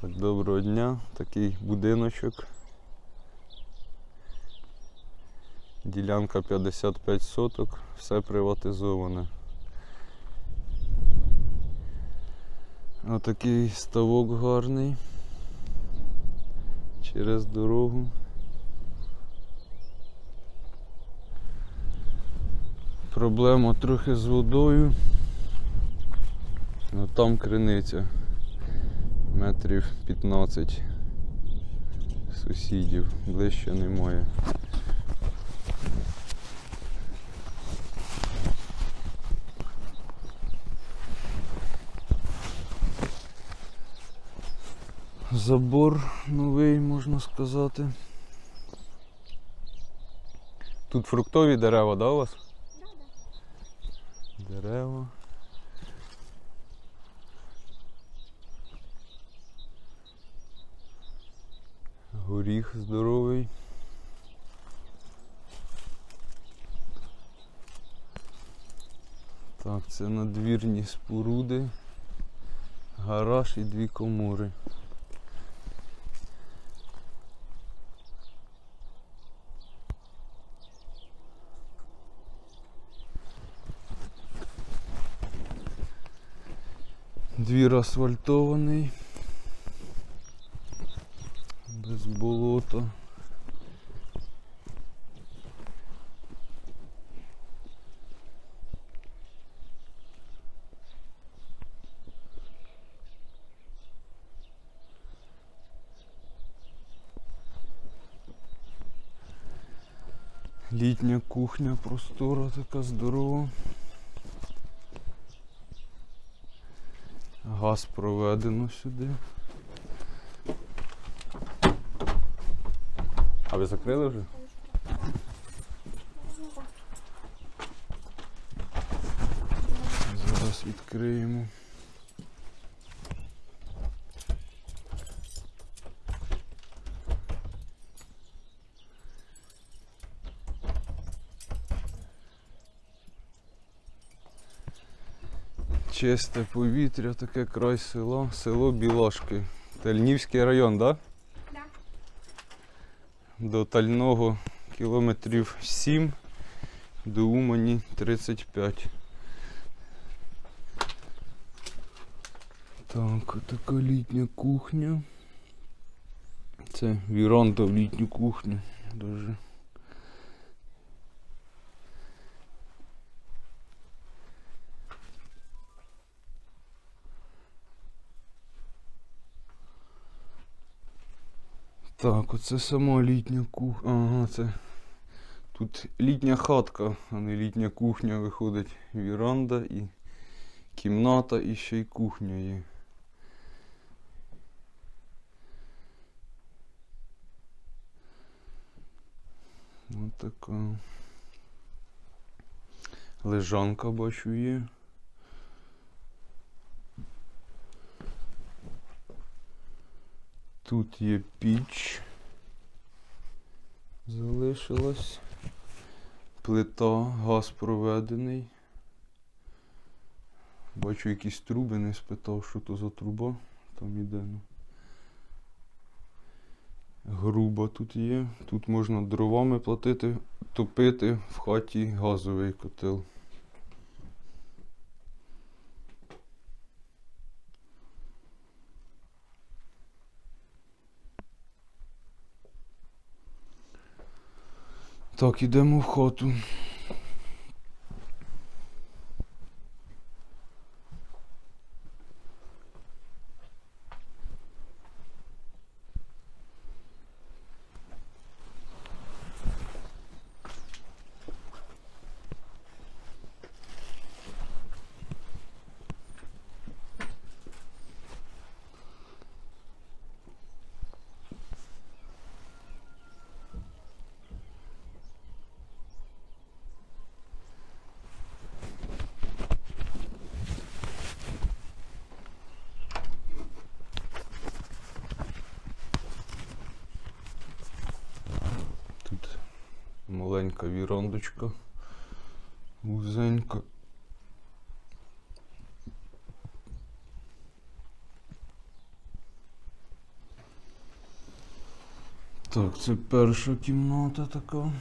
Так, доброго дня. Такий будиночок. Ділянка 55 соток, все приватизоване. Отакий ставок гарний. Через дорогу. Проблема трохи з водою. Ну, там криниця метрів 15 сусідів, ближче немає. Забор новий, можна сказати. Тут фруктові дерева, да, у вас? Дерева. Горіх здоровий. Так, це надвірні споруди, гараж і дві комори. Двір асфальтований. Без болота. Літня кухня простора така здорова. Газ проведено сюди. Ви закрили вже? Зараз відкриємо. Чисте повітря, таке край села, село Білашки. Тельнівський район, так? Да. До Тального кілометрів 7, до Умані 35. Так, така літня кухня. Це віранда в літню кухню. Дуже. Так, оце сама літня кухня. Ага, це тут літня хатка, а не літня кухня виходить. Віранда і кімната, і ще й кухня є. Ось така. Лежанка бачу є. Тут є піч. Залишилась. Плита, газ проведений. Бачу якісь труби, не спитав, що то за труба. Там іде. ну. Груба тут є. Тут можна дровами платити, топити в хаті газовий котел. Так, ідемо в маленька вірондочка, вузенька. Так, це перша кімната така.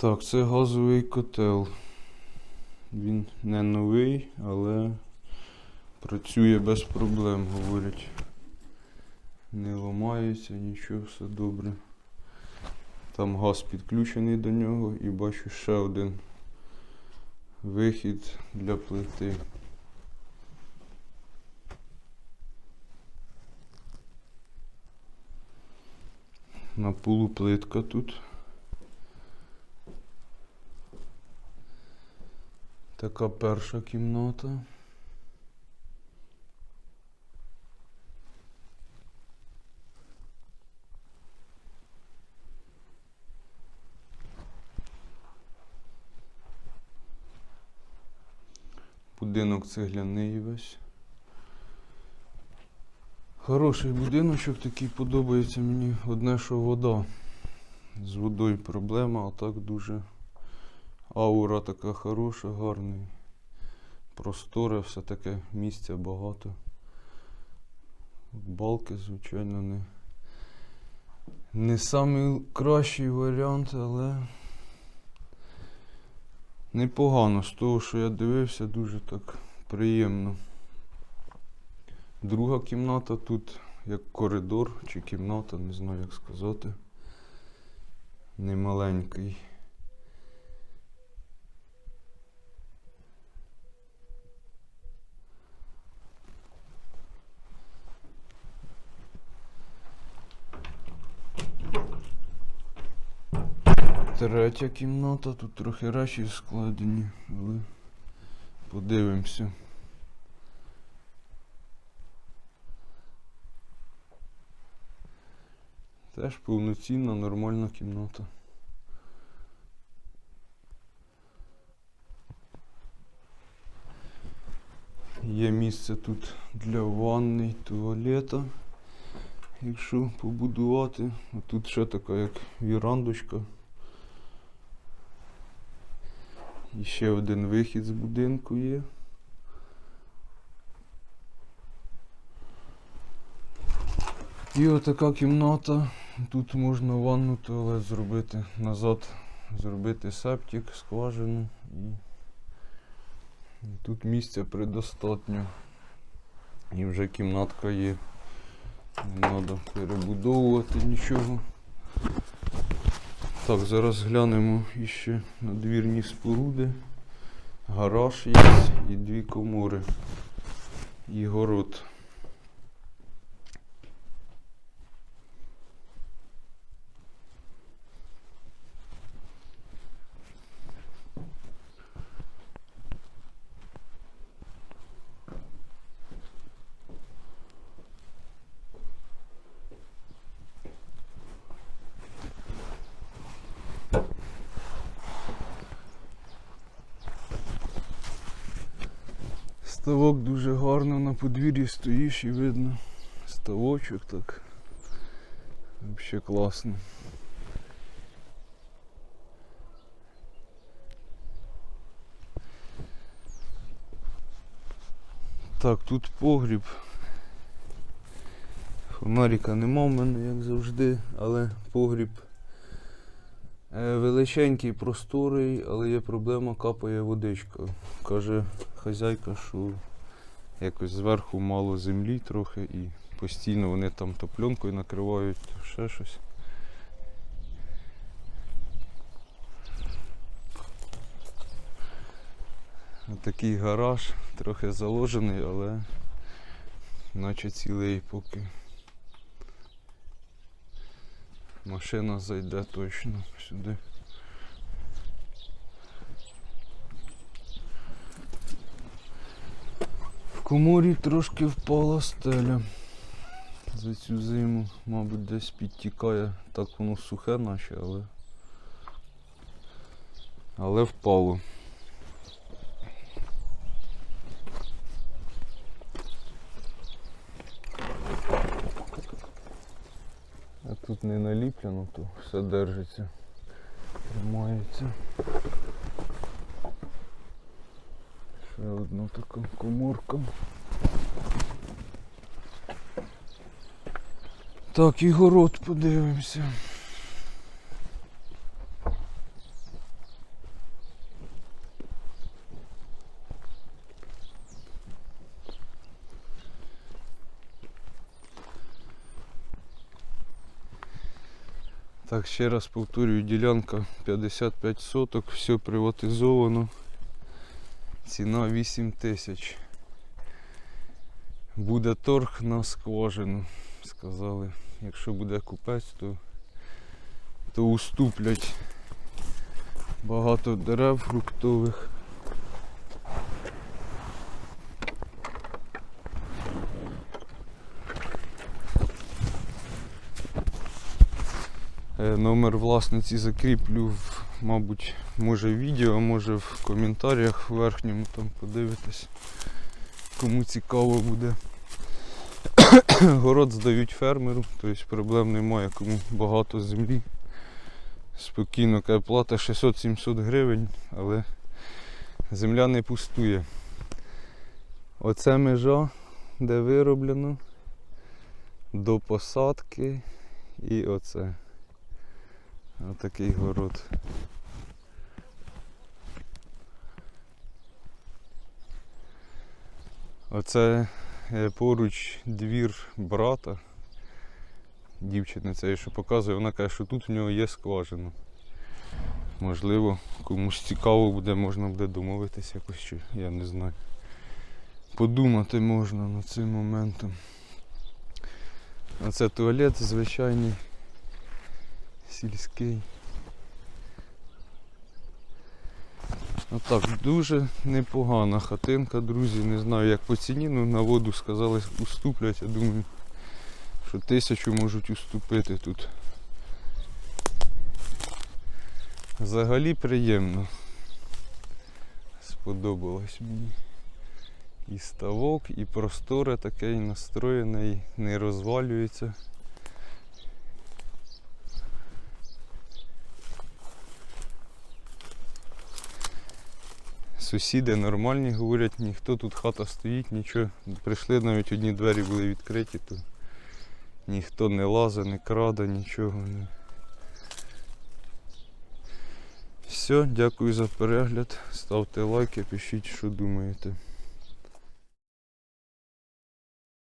Так, це газовий котел. Він не новий, але працює без проблем, говорять. Не ламається, нічого, все добре. Там газ підключений до нього і бачу ще один вихід для плити. На полу плитка тут. Така перша кімната. Будинок цегляний весь. Хороший будиночок такий подобається мені. Одне, що вода. З водою проблема, а так дуже аура така хороша, гарний. Просторе, все таке місця багато. Балки, звичайно, не, не самий кращий варіант, але непогано. З того, що я дивився, дуже так приємно. Друга кімната тут як коридор чи кімната, не знаю як сказати. Немаленький. Третя кімната, тут трохи речі складені, але подивимося. Теж повноцінна, нормальна кімната. Є місце тут для ванни, і туалета, якщо побудувати. Тут ще така як вірандочка. І ще один вихід з будинку є. І отака кімната. Тут можна ванну туалет зробити назад, зробити септик, скважину і, тут місця предостатньо. І вже кімнатка є. Не треба перебудовувати нічого. Так, зараз глянемо іще надвірні споруди. Гараж є і дві комори. І город. Ставок дуже гарно на подвір'ї стоїш і видно ставочок так. Взагалі класно. Так, тут погріб. Фонарика нема в мене, як завжди, але погріб величенький, просторий, але є проблема, капає водичка. Каже хазяйка, що якось зверху мало землі трохи і постійно вони там то пленкою накривають, то ще щось. Такий гараж, трохи заложений, але наче цілий поки. Машина зайде точно сюди. В коморі трошки впала стеля. За цю зиму, мабуть, десь підтікає. Так воно сухе наче, але. Але впало. Тут не наліплено, то все держиться, тримається. Ще одна така коморка. Так, і город подивимося. Так, ще раз повторюю, ділянка 55 соток, все приватизовано. Ціна 8 тисяч. Буде торг на скважину. Сказали, якщо буде купець, то, то уступлять багато дерев фруктових. Номер власниці закріплю, мабуть, може в відео, може в коментарях в верхньому там подивитись. Кому цікаво буде. Город здають фермеру, тобто проблем немає, кому багато землі. Спокійно каже, плата 600-700 гривень, але земля не пустує. Оце межа, де вироблено, до посадки і оце. Отакий город. Оце е, поруч двір брата. Дівчина це що показує, вона каже, що тут в нього є скважина. Можливо, комусь цікаво буде, можна буде домовитися якось, чи я не знаю. Подумати можна над цим моментом. А це туалет звичайний, сільський. Отак, дуже непогана хатинка, друзі. Не знаю як по ціні, ну на воду сказали уступлять. Я думаю, що тисячу можуть уступити тут. Взагалі приємно. Сподобалось мені. І ставок, і просторе таке, і настроєне, і не розвалюється. Сусіди нормальні говорять, ніхто тут хата стоїть, нічого. Прийшли навіть одні двері були відкриті, то ніхто не лазить, не краде, нічого не. Все, дякую за перегляд. Ставте лайки, пишіть, що думаєте.